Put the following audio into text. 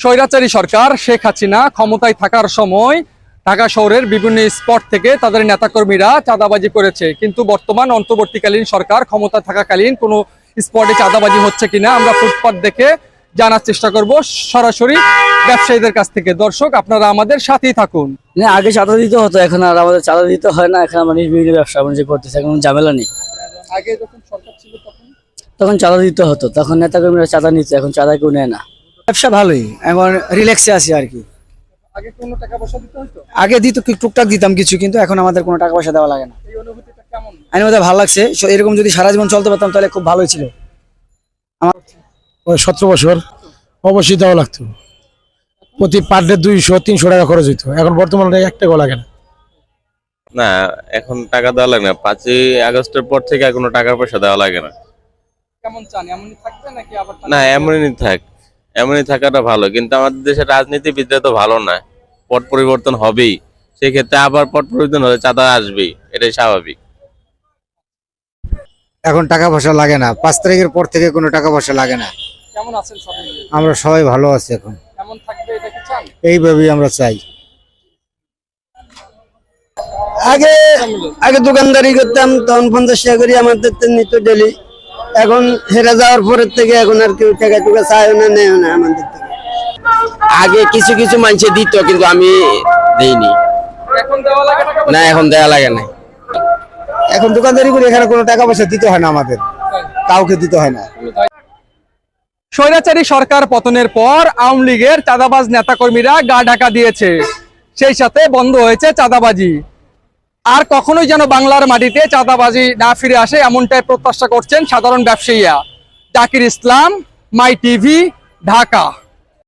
স্বৈরাচারী সরকার শেখ হাসিনা ক্ষমতায় থাকার সময় ঢাকা শহরের বিভিন্ন স্পট থেকে তাদের নেতাকর্মীরা চাঁদাবাজি করেছে। কিন্তু বর্তমান অন্তর্বর্তীকালীন সরকার ক্ষমতা থাকাকালীন কোনো স্পটে চাঁদাবাজি হচ্ছে কিনা আমরা ফুটপাত দেখে জানার চেষ্টা করব সরাসরি ব্যবসায়ীদের কাছ থেকে। দর্শক আপনারা আমাদের সাথেই থাকুন। না আগে চাঁদা দিতে হতো এখন আর আমাদের চাঁদা দিতে হয় না এখন আমরা নির্বিঘ্নে ব্যবসা বাণিজ্য করতেছি এখন ঝামেলা নেই। আগে যখন সরকার ছিল তখন? তখন চাঁদা দিতে হতো তখন নেতাকর্মীরা চাঁদা নিত এখন চাঁদা কেউ নেয় না। ব্যবসা ভালোই এখন রিল্যাক্সে আছি আর কি আগে কোনো টাকা পয়সা দিতে হতো আগে দিত টুকটাক দিতাম কিছু কিন্তু এখন আমাদের কোনো টাকা পয়সা দেওয়া লাগে না। এই অনুভূতিটা কেমন? আমি আমাদের ভালো লাগছে এরকম যদি সারা জীবন চলতে পারতাম তাহলে খুব ভালোই ছিল। ওই সতেরো বছর অবশ্যই দেওয়া লাগতো। প্রতি পার ডে দুইশো তিনশো টাকা খরচ হইতো। এখন বর্তমানে এক টাকাও লাগে না। না এখন টাকা দেওয়া লাগে না। পাঁচই আগস্টের পর থেকে আর কোনো টাকা পয়সা দেওয়া লাগে না। কেমন চান? এমনই থাকবে নাকি আবার না এমনই থাক। এমনই থাকাটা ভালো। কিন্তু আমাদের দেশের রাজনীতিবিদরা তো ভালো না। পট পরিবর্তন হবেই। সেক্ষেত্রে আবার পট পরিবর্তন হলে চাঁদা আসবেই। এটাই স্বাভাবিক। এখন টাকা পয়সা লাগে না। পাঁচ তারিখের পর থেকে কোনো টাকা পয়সা লাগে না। কেমন আছেন সবাই আমরা সবাই ভালো আছি এখন। কেমন থাকবে এটা কি চান? এইভাবেই আমরা চাই। আগে আগে দোকানদারি করতাম তখন পঞ্চাশ টাকা করে আমাদের নিত ডেলি। এখন হেরে যাওয়ার পরের থেকে এখন আর কেউ টাকা টুকা চায় না নেয় না আমাদের থেকে। আগে কিছু কিছু মানুষে দিত কিন্তু আমি দেইনি। না এখন দেয়া লাগে না এখন দোকানদারি করে এখানে কোনো টাকা পয়সা দিতে হয় না আমাদের। কাউকে দিতে হয় না। স্বৈরাচারী সরকার পতনের পর আওয়ামী লীগের চাঁদাবাজ নেতাকর্মীরা গা ঢাকা দিয়েছে। সেই সাথে বন্ধ হয়েছে চাঁদাবাজি। আর কখনোই যেন বাংলার মাটিতে চাঁদাবাজি না ফিরে আসে এমনটাই প্রত্যাশা করছেন সাধারণ ব্যবসায়ীরা। Zakir Islam, my TV, Dhaka.